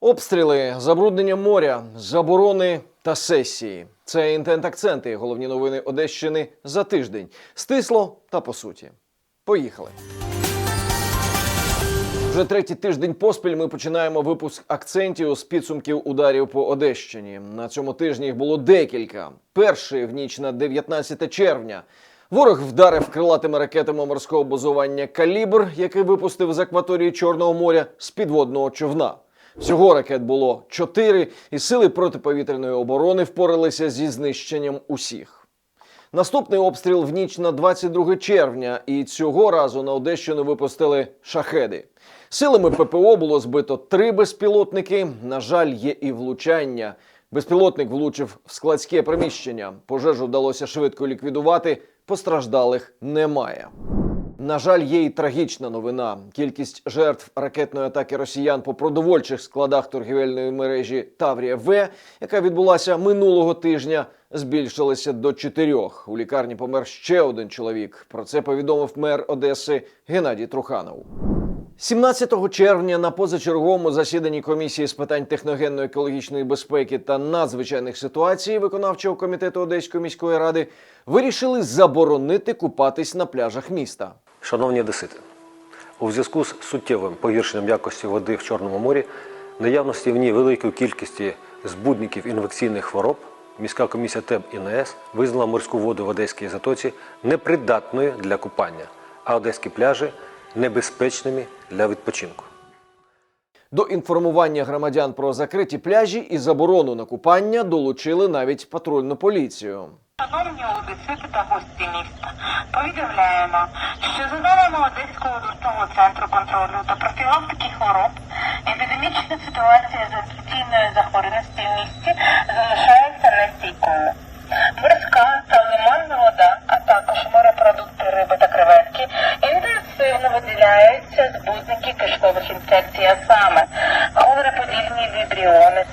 Обстріли, забруднення моря, заборони та сесії. Це інтент-акценти. Головні новини Одещини за тиждень. Стисло та по суті. Поїхали. Вже третій тиждень поспіль ми починаємо випуск акцентів з підсумків ударів по Одещині. На цьому тижні їх було декілька. Перший в ніч на 19 червня. Ворог вдарив крилатими ракетами морського базування Калібр, який випустив з акваторії Чорного моря з підводного човна. Всього ракет було чотири, і сили протиповітряної оборони впоралися зі знищенням усіх. Наступний обстріл в ніч на 22 червня, і цього разу на Одещину випустили шахеди. Силами ППО було збито три безпілотники. На жаль, є і влучання. Безпілотник влучив в складське приміщення. Пожежу вдалося швидко ліквідувати. Постраждалих немає. На жаль, є і трагічна новина. Кількість жертв ракетної атаки росіян по продовольчих складах торгівельної мережі Таврія В, яка відбулася минулого тижня, збільшилася до чотирьох. У лікарні помер ще один чоловік. Про це повідомив мер Одеси Геннадій Труханов. 17 червня на позачерговому засіданні комісії з питань техногенно-екологічної безпеки та надзвичайних ситуацій виконавчого комітету Одеської міської ради вирішили заборонити купатись на пляжах міста. Шановні одесити, у зв'язку з суттєвим погіршенням якості води в Чорному морі, наявності в ній великої кількості збудників інфекційних хвороб, міська комісія ТЕБ і НС визнала морську воду в Одеській затоці непридатною для купання, а одеські пляжі небезпечними для відпочинку. До інформування громадян про закриті пляжі і заборону на купання долучили навіть патрульну поліцію. Шановні одесити та гості міста, повідомляємо, що за даними Одеського обласного центру контролю та профілактики хвороб, епідемічна ситуація з інфекційної захворюваності в місті залишається нестійкою. Морська та лиманна вода, а також морепродукти риби та креветки інтенсивно виділяються збудники кишкових інфекцій, а саме холереподібні вібріони,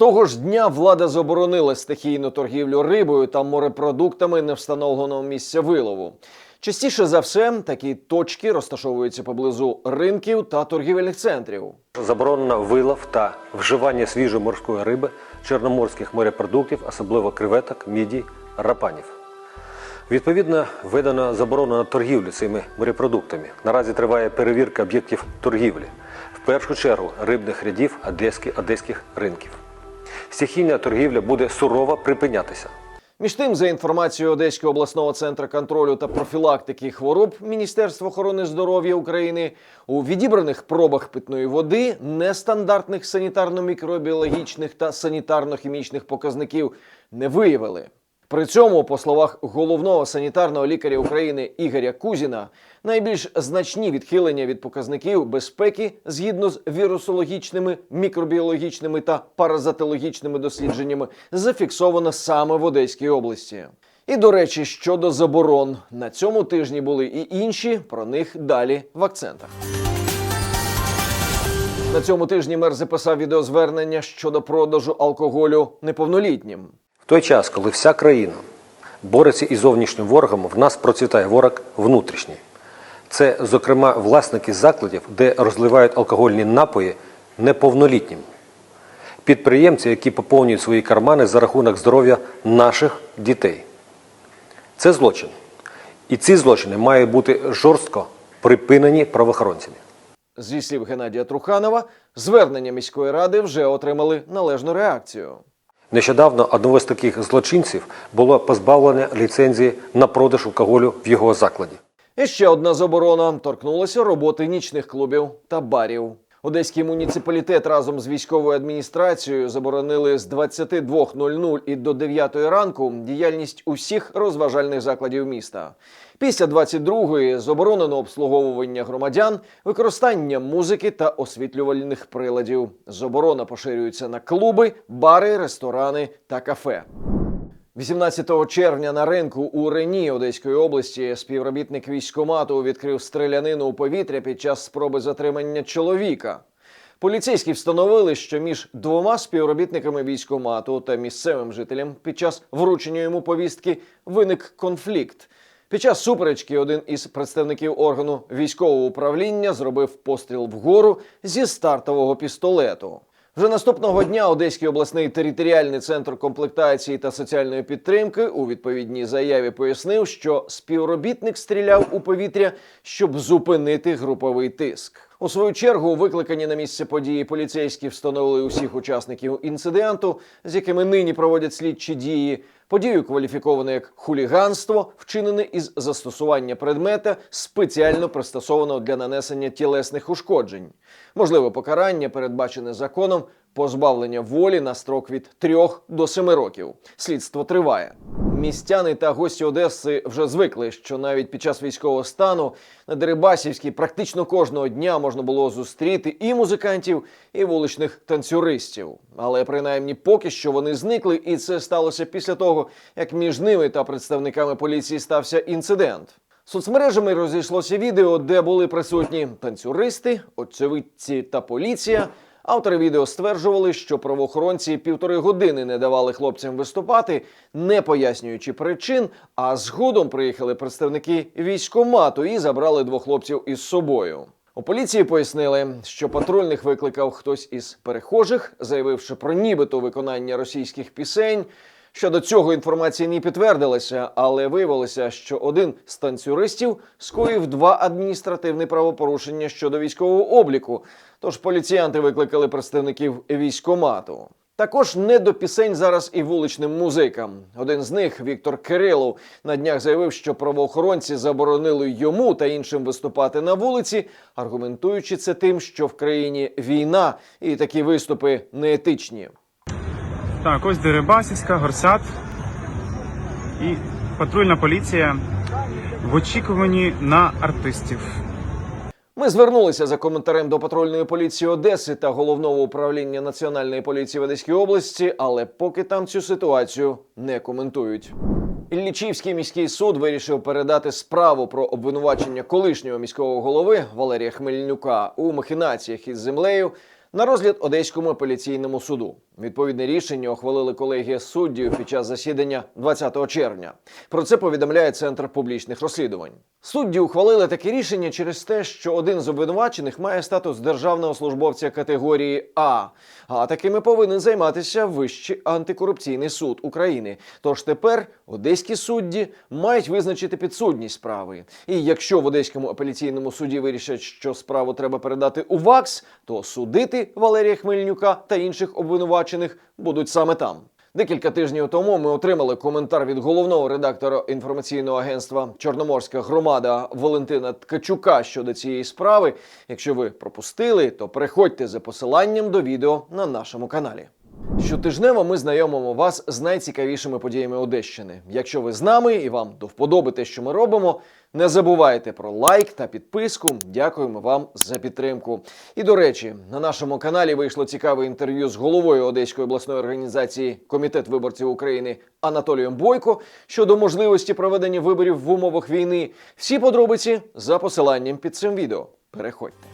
Того ж дня влада заборонила стихійну торгівлю рибою та морепродуктами невстановленого місця вилову. Частіше за все, такі точки розташовуються поблизу ринків та торгівельних центрів. Заборонено вилов та вживання свіжої морської риби, чорноморських морепродуктів, особливо креветок, мідій, рапанів. Відповідно, введено заборону на торгівлю цими морепродуктами. Наразі триває перевірка об'єктів торгівлі, в першу чергу рибних рядів одеських, одеських ринків. Стихійна торгівля буде сурово припинятися. Між тим, за інформацією Одеського обласного центру контролю та профілактики хвороб Міністерства охорони здоров'я України у відібраних пробах питної води нестандартних санітарно-мікробіологічних та санітарно-хімічних показників не виявили. При цьому, по словах головного санітарного лікаря України Ігоря Кузіна, найбільш значні відхилення від показників безпеки згідно з вірусологічними, мікробіологічними та паразитологічними дослідженнями зафіксовано саме в Одеській області. І до речі, щодо заборон на цьому тижні були і інші. Про них далі в акцентах. На цьому тижні мер записав відеозвернення щодо продажу алкоголю неповнолітнім. В той час, коли вся країна бореться із зовнішнім ворогом, в нас процвітає ворог внутрішній. Це, зокрема, власники закладів, де розливають алкогольні напої неповнолітнім. Підприємці, які поповнюють свої кармани за рахунок здоров'я наших дітей. Це злочин. І ці злочини мають бути жорстко припинені правоохоронцями. Зі слів Геннадія Труханова, звернення міської ради вже отримали належну реакцію. Нещодавно одного з таких злочинців було позбавлення ліцензії на продаж алкоголю в його закладі. І ще одна заборона торкнулася роботи нічних клубів та барів. Одеський муніципалітет разом з військовою адміністрацією заборонили з 22.00 і до 9 ранку діяльність усіх розважальних закладів міста. Після 22-ї заборонено обслуговування громадян, використання музики та освітлювальних приладів. Заборона поширюється на клуби, бари, ресторани та кафе. 18 червня на ринку у Рені Одеської області співробітник військкомату відкрив стрілянину у повітря під час спроби затримання чоловіка. Поліцейські встановили, що між двома співробітниками військкомату та місцевим жителем під час вручення йому повістки виник конфлікт. Під час суперечки один із представників органу військового управління зробив постріл вгору зі стартового пістолету. Вже наступного дня Одеський обласний територіальний центр комплектації та соціальної підтримки у відповідній заяві пояснив, що співробітник стріляв у повітря, щоб зупинити груповий тиск. У свою чергу, викликані на місце події поліцейські встановили усіх учасників інциденту, з якими нині проводять слідчі дії. Подію кваліфіковано як хуліганство, вчинене із застосування предмета, спеціально пристосованого для нанесення тілесних ушкоджень. Можливе покарання, передбачене законом, позбавлення волі на строк від 3 до 7 років. Слідство триває. Містяни та гості Одеси вже звикли, що навіть під час військового стану на Дерибасівській практично кожного дня можна було зустріти і музикантів, і вуличних танцюристів. Але принаймні поки що вони зникли, і це сталося після того, як між ними та представниками поліції стався інцидент. Соцмережами розійшлося відео, де були присутні танцюристи, очевидці та поліція. Автори відео стверджували, що правоохоронці півтори години не давали хлопцям виступати, не пояснюючи причин. А згодом приїхали представники військомату і забрали двох хлопців із собою. У поліції пояснили, що патрульних викликав хтось із перехожих, заявивши про нібито виконання російських пісень. Щодо цього інформація не підтвердилася, але виявилося, що один з танцюристів скоїв два адміністративні правопорушення щодо військового обліку. Тож поліціянти викликали представників військомату. Також не до пісень зараз і вуличним музикам. Один з них, Віктор Кирилов, на днях заявив, що правоохоронці заборонили йому та іншим виступати на вулиці, аргументуючи це тим, що в країні війна і такі виступи неетичні. Так, ось Дерибасівська, Горсят і патрульна поліція в очікуванні на артистів. Ми звернулися за коментарем до патрульної поліції Одеси та головного управління національної поліції в Одеській області, але поки там цю ситуацію не коментують. Іллічівський міський суд вирішив передати справу про обвинувачення колишнього міського голови Валерія Хмельнюка у махінаціях із землею на розгляд Одеському апеляційному суду. Відповідне рішення ухвалили колегія суддів під час засідання 20 червня. Про це повідомляє Центр публічних розслідувань. Судді ухвалили таке рішення через те, що один з обвинувачених має статус державного службовця категорії А, а такими повинен займатися Вищий антикорупційний суд України. Тож тепер одеські судді мають визначити підсудність справи. І якщо в Одеському апеляційному суді вирішать, що справу треба передати у ВАКС, то судити Валерія Хмельнюка та інших обвинувачених будуть саме там. Декілька тижнів тому ми отримали коментар від головного редактора інформаційного агентства Чорноморська громада Валентина Ткачука щодо цієї справи. Якщо ви пропустили, то переходьте за посиланням до відео на нашому каналі. Щотижнево ми знайомимо вас з найцікавішими подіями Одещини. Якщо ви з нами і вам до вподоби те, що ми робимо, не забувайте про лайк та підписку. Дякуємо вам за підтримку. І до речі, на нашому каналі вийшло цікаве інтерв'ю з головою Одеської обласної організації Комітет виборців України Анатолієм Бойко щодо можливості проведення виборів в умовах війни. Всі подробиці за посиланням під цим відео. Переходьте.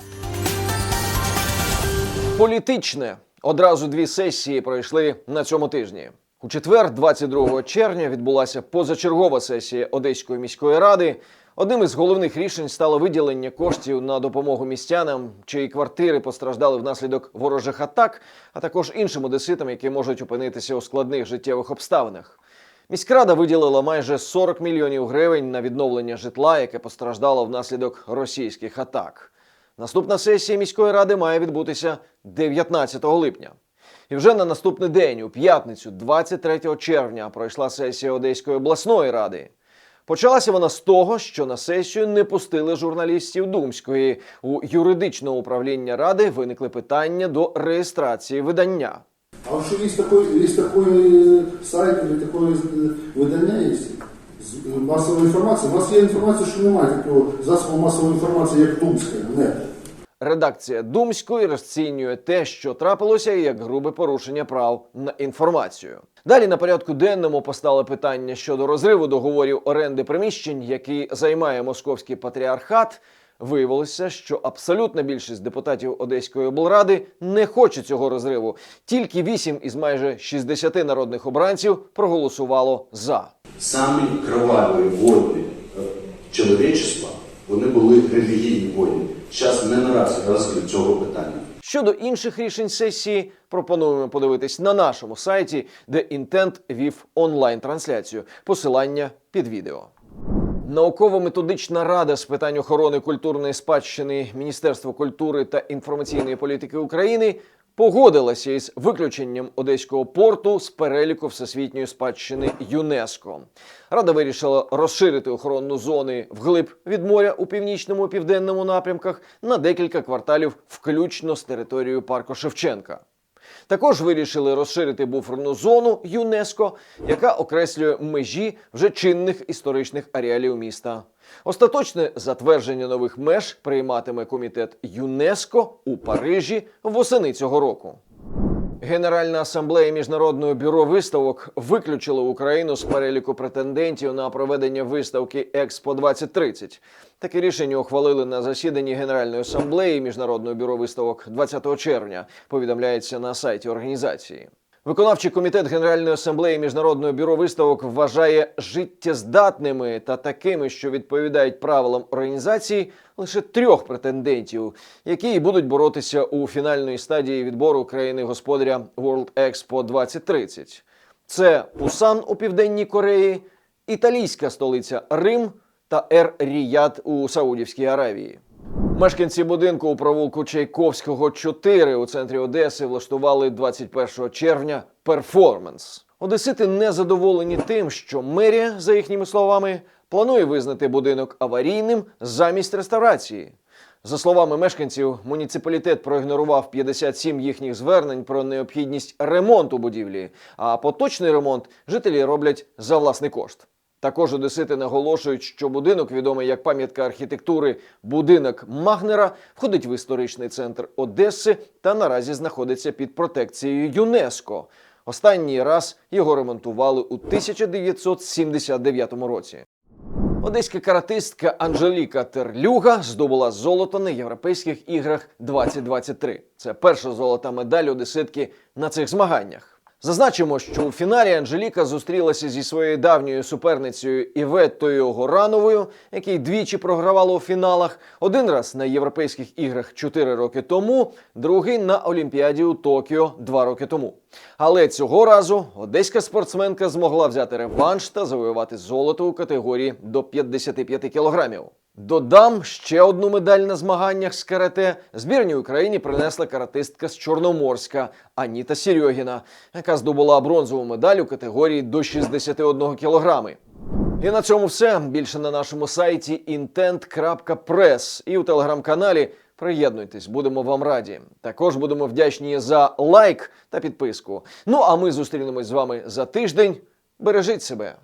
Політичне. Одразу дві сесії пройшли на цьому тижні. У четвер, 22 червня, відбулася позачергова сесія Одеської міської ради. Одним із головних рішень стало виділення коштів на допомогу містянам, чиї квартири постраждали внаслідок ворожих атак, а також іншим одеситам, які можуть опинитися у складних життєвих обставинах. Міськрада виділила майже 40 мільйонів гривень на відновлення житла, яке постраждало внаслідок російських атак. Наступна сесія міської ради має відбутися 19 липня. І вже на наступний день, у п'ятницю, 23 червня, пройшла сесія Одеської обласної ради. Почалася вона з того, що на сесію не пустили журналістів Думської. У юридичного управління ради виникли питання до реєстрації видання. А вот что есть такой, есть такой э, сайт или такое э, видання есть з э, Масової інформації. У нас є інформація, що немає такого засобу масової інформації, як Думська, Не. Редакція Думської розцінює те, що трапилося, як грубе порушення прав на інформацію. Далі на порядку денному постало питання щодо розриву договорів оренди приміщень, які займає московський патріархат. Виявилося, що абсолютна більшість депутатів Одеської облради не хоче цього розриву. Тільки 8 із майже 60 народних обранців проголосувало за. Самі кроваві войни чоловічества, вони були релігійні воїни. Зараз не наразі розгляд цього питання. Щодо інших рішень сесії, пропонуємо подивитись на нашому сайті, де інтент вів онлайн-трансляцію. Посилання під відео. Науково-методична рада з питань охорони культурної спадщини Міністерства культури та інформаційної політики України погодилася із виключенням одеського порту з переліку всесвітньої спадщини ЮНЕСКО. Рада вирішила розширити охоронну зони вглиб від моря у північному і південному напрямках на декілька кварталів, включно з територією парку Шевченка. Також вирішили розширити буферну зону ЮНЕСКО, яка окреслює межі вже чинних історичних ареалів міста. Остаточне затвердження нових меж прийматиме комітет ЮНЕСКО у Парижі восени цього року. Генеральна асамблея міжнародного бюро виставок виключила Україну з переліку претендентів на проведення виставки Експо 2030. Таке рішення ухвалили на засіданні Генеральної асамблеї міжнародного бюро виставок 20 червня. Повідомляється на сайті організації. Виконавчий комітет Генеральної асамблеї міжнародного бюро виставок вважає життєздатними та такими, що відповідають правилам організації, лише трьох претендентів, які будуть боротися у фінальної стадії відбору країни господаря World Expo 2030. Це Пусан у південній Кореї, італійська столиця Рим та Ер Ріяд у Саудівській Аравії. Мешканці будинку у провулку Чайковського 4 у центрі Одеси влаштували 21 червня перформанс. Одесити не задоволені тим, що мерія, за їхніми словами, планує визнати будинок аварійним замість реставрації. За словами мешканців, муніципалітет проігнорував 57 їхніх звернень про необхідність ремонту будівлі, а поточний ремонт жителі роблять за власний кошт. Також одесити наголошують, що будинок, відомий як пам'ятка архітектури будинок Магнера, входить в історичний центр Одеси та наразі знаходиться під протекцією ЮНЕСКО. Останній раз його ремонтували у 1979 році. Одеська каратистка Анжеліка Терлюга здобула золото на європейських іграх 2023. Це перша золота медаль одеситки на цих змаганнях. Зазначимо, що у фіналі Анжеліка зустрілася зі своєю давньою суперницею Іветтою Горановою, який двічі програвала у фіналах. Один раз на європейських іграх 4 роки тому, другий на Олімпіаді у Токіо 2 роки тому. Але цього разу одеська спортсменка змогла взяти реванш та завоювати золото у категорії до 55 кілограмів. Додам ще одну медаль на змаганнях з карате. Збірній Україні принесла каратистка з Чорноморська Аніта Серьогіна, яка здобула бронзову медаль у категорії до 61 кілограми. І на цьому все. Більше на нашому сайті intent.press і у телеграм-каналі. Приєднуйтесь, будемо вам раді. Також будемо вдячні за лайк та підписку. Ну а ми зустрінемось з вами за тиждень. Бережіть себе.